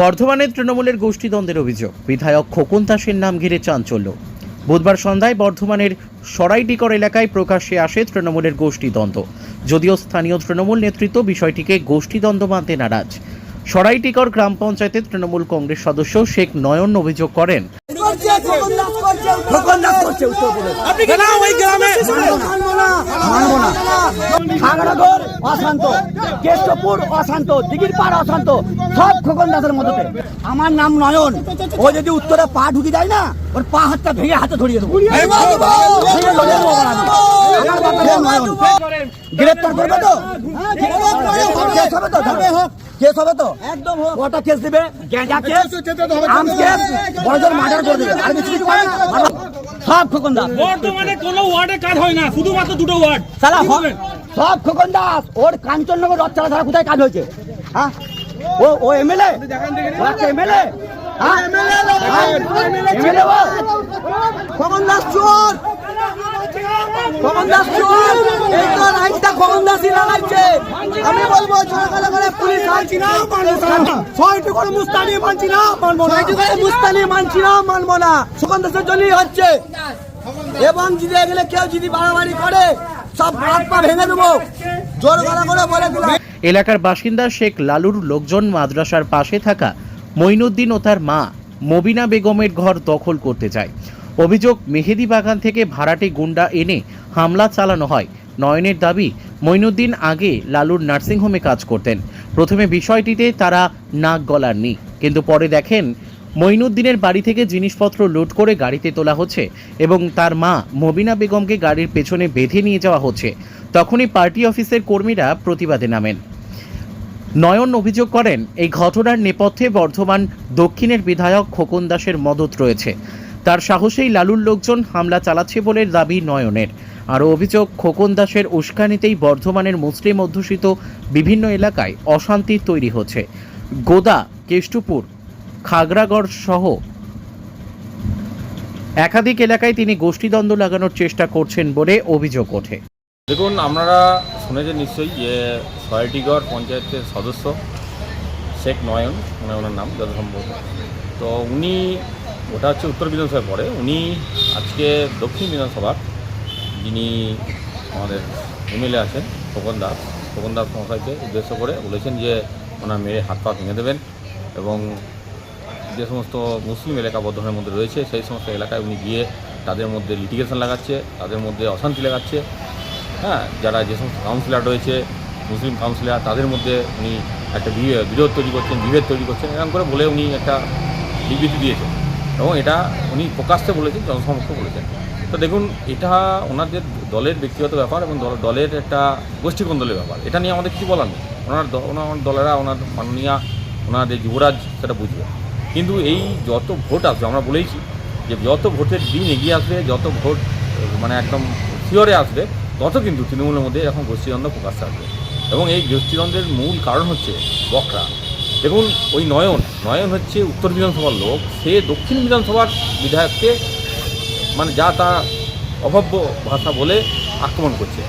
বর্ধমানের তৃণমূলের গোষ্ঠীদ্বন্দ্বের অভিযোগ। বিধায়ক খোকন দাসের নাম ঘিরে চাঞ্চল্য। বুধবার সন্ধ্যায় বর্ধমানের সরাইটিকর এলাকায় প্রকাশ্যে আসে তৃণমূলের গোষ্ঠীদ্বন্দ্ব। যদিও স্থানীয় তৃণমূল নেতৃত্ব বিষয়টিকে গোষ্ঠীদ্বন্দ্ব মানতে নারাজ। সরাইটিকর গ্রাম পঞ্চায়েতের তৃণমূল কংগ্রেস সদস্য শেখ নয়ন অভিযোগ করেন আপনি কেন ওই গ্রামে মানবো না। না। অশান্ত কেষ্টপুর অশান্ত দিঘির পাড় অশান্ত সব খোকন দাসের মধ্যে আমার নাম নয়ন। ও যদি উত্তরে পা ঢুকে যায় না ওর পা হাতটা ভেঙে হাতে ধরিয়ে দেবো। গ্রেপ্তার করবে তো? কেস হবে তো? কেস হবে তো? একদম কটা কেস দিবে? গেঁজা কেস আম কেস বড়জোর মার্ডার করে দেবে। আর কিছু কিছু হবে না? সব খোকন দাস বর্তমানে কোনো ওয়ার্ডে কাজ হয় না শুধুমাত্র দুটো ওয়ার্ড। সালা হ- সব খোকন দাস, ওর কাঞ্চননগর রথচালা ছাড়া কোথায় কাজ হয়েছে? হ্যাঁ? হ্যাঁ? আমি বলব পুলিশ মুস্তানি মানছি না, মানবো না। ছয়টি মানছি না না। দাসের জন্যই হচ্ছে। এবং যদি এগুলো কেউ যদি বাড়াবাড়ি করে এলাকার বাসিন্দা শেখ লালুর লোকজন মাদ্রাসার পাশে থাকা মঈনুদ্দিন ও তার মা মবিনা বেগমের ঘর দখল করতে যায় অভিযোগ, মেহেদি বাগান থেকে ভাড়াটে গুন্ডা এনে হামলা চালানো হয়। নয়নের দাবি, মঈনুদ্দিন আগে লালুর নার্সিংহোমে কাজ করতেন। প্রথমে বিষয়টিতে তারা নাক গলার গলাননি, কিন্তু পরে দেখেন মঈনুদ্দিনের বাড়ি থেকে জিনিসপত্র লুট করে গাড়িতে তোলা হচ্ছে এবং তার মা মবিনা বেগমকে গাড়ির পেছনে বেঁধে নিয়ে যাওয়া হচ্ছে। তখনই পার্টি অফিসের কর্মীরা প্রতিবাদে নামেন। নয়ন অভিযোগ করেন, এই ঘটনার নেপথ্যে বর্ধমান দক্ষিণের বিধায়ক খোকন দাসের মদত রয়েছে। তার সাহসেই লালুর লোকজন হামলা চালাচ্ছে বলে দাবি নয়নের। আরও অভিযোগ, খোকন দাসের উস্কানিতেই বর্ধমানের মুসলিম অধ্যুষিত বিভিন্ন এলাকায় অশান্তি তৈরি হচ্ছে। গোদা, কেষ্টপুর খাগড়াগড় সহ একাধিক এলাকায় তিনি গোষ্ঠীদ্বন্দ্ব লাগানোর চেষ্টা করছেন বলে অভিযোগ ওঠে। দেখুন, আপনারা শুনেছেন নিশ্চয়ই যে সয়াটিগড় পঞ্চায়েতের সদস্য শেখ নয়ন মানে ওনার নাম যত সম্ভব তো উনি, ওটা হচ্ছে উত্তর বিধানসভায় পড়ে, উনি আজকে দক্ষিণ বিধানসভার যিনি আমাদের এমএলএ আছেন, খোকন দাস খোকন দাস মহাশয়কে উদ্দেশ্য করে বলেছেন যে ওনার মেয়ে হাত পা ভেঙে দেবেন এবং যে সমস্ত মুসলিম এলাকা বর্ধমানের মধ্যে রয়েছে, সেই সমস্ত এলাকায় উনি গিয়ে তাদের মধ্যে লিটিগেশন লাগাচ্ছে, তাদের মধ্যে অশান্তি লাগাচ্ছে। হ্যাঁ যারা যে সমস্ত কাউন্সিলর রয়েছে, মুসলিম কাউন্সিলর তাদের মধ্যে উনি একটা বিরোধ তৈরি করছেন, বিভেদ তৈরি করছেন, এরকম করে বলে উনি একটা বিবৃতি দিয়েছেন। এবং এটা উনি প্রকাশ্যে বলেছেন, জনসমক্ষে বলেছেন। তো দেখুন, এটা ওনাদের দলের ব্যক্তিগত ব্যাপার এবং দলের একটা গোষ্ঠীকন্দলের ব্যাপার। এটা নিয়ে আমাদের কিছু বলার নেই। ওনার ওনার দলেরা, ওনার মাননীয়া ওনাদের যুবরাজ সেটা বুঝবে। কিন্তু এই যত ভোট আসবে, আমরা বলেইছি যে যত ভোটের দিন এগিয়ে আসবে, যত ভোট মানে একদম শিওরে আসবে, তত কিন্তু তৃণমূলের মধ্যে এখন গোষ্ঠীদ্বন্দ্ব প্রকাশ আসবে। এবং এই গোষ্ঠীদ্বন্দ্বের মূল কারণ হচ্ছে বকরা। দেখুন, ওই নয়ন নয়ন হচ্ছে উত্তর বিধানসভার লোক। সে দক্ষিণ বিধানসভার বিধায়ককে মানে যা তা অভব্য ভাষা বলে আক্রমণ করছে।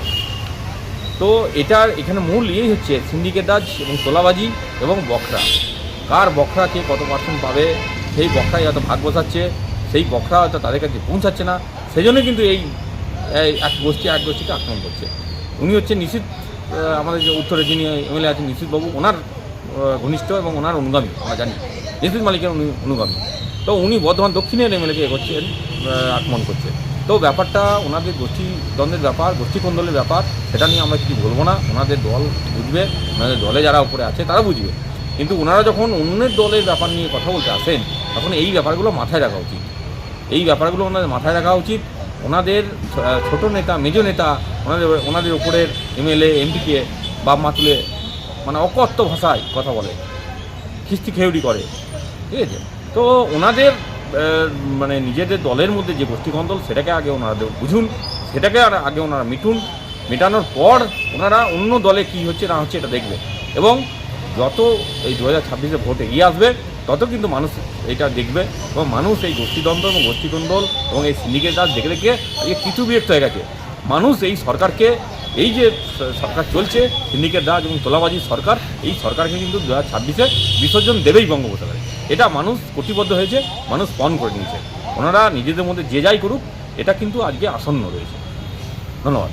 তো এটার এখানে মূল ইয়েই হচ্ছে সিন্ডিকেটাজ এবং তোলাবাজি এবং বকরা। কার বকরা কে কত পার্সেন্ট পাবে সেই বকরাই হয়তো ভাগ বসাচ্ছে সেই বকরা হয়তো তাদের কাছে পৌঁছাচ্ছে না সেই জন্য কিন্তু এই এক গোষ্ঠী এক গোষ্ঠীকে আক্রমণ করছে। উনি হচ্ছে নিশ্চিত আমাদের যে উত্তরে যিনি এমএলএ আছেন নিশ্চিতবাবু ওনার ঘনিষ্ঠ এবং ওনার অনুগামী আমরা জানি। নিশ্চিত মালিকের উনি অনুগামী। তো উনি বর্ধমান দক্ষিণের এমএলএকে এ করছেন আহ, আক্রমণ করছে তো ব্যাপারটা ওনাদের গোষ্ঠী দ্বন্দ্বের ব্যাপার গোষ্ঠী কন্দলের ব্যাপার সেটা নিয়ে আমরা কিছু বলব না। ওনাদের দল বুঝবে ওনাদের দলে যারা উপরে আছে তারা বুঝবে। কিন্তু ওনারা যখন অন্যের দলের ব্যাপার নিয়ে কথা বলতে আসেন, তখন এই ব্যাপারগুলো মাথায় রাখা উচিত। এই ব্যাপারগুলো ওনাদের মাথায় রাখা উচিত। ওনাদের ছোট নেতা, মেজ নেতা, ওনাদের ওনাদের উপরের এমএলএ, এমপিকে বাপ মা তুলে মানে অকথ্য ভাষায় কথা বলে, খিস্তি খেউড়ি করে। ঠিক আছে? তো ওনাদের মানে নিজেদের দলের মধ্যে যে গোষ্ঠীকন্দল সেটাকে আগে ওনারা বুঝুন, সেটাকে আর আগে ওনারা মিটুন মেটানোর পর ওনারা অন্য দলে কী হচ্ছে না হচ্ছে এটা দেখবে এবং যত এই দু হাজার ছাব্বিশে ভোট এগিয়ে আসবে, তত কিন্তু মানুষ এটা দেখবে এবং মানুষ এই গোষ্ঠীদ্বন্দ্ব এবং গোষ্ঠীকন্দল এবং এই সিন্ডিকেট রাজ দেখে দেখে আজকে কিছু বিরক্ত হয়ে গেছে। মানুষ এই সরকারকে, এই যে সরকার চলছে, সিন্ডিকেট রাজ এবং তোলাবাজি সরকার, এই সরকারকে কিন্তু দু হাজার ছাব্বিশে বিসর্জন দেবেই বঙ্গোপসাগরে। এটা মানুষ কটিবদ্ধ হয়েছে, মানুষ পণ করে নিয়েছে। ওনারা নিজেদের মধ্যে যে যাই করুক, এটা কিন্তু আজকে আসন্ন রয়েছে। ধন্যবাদ।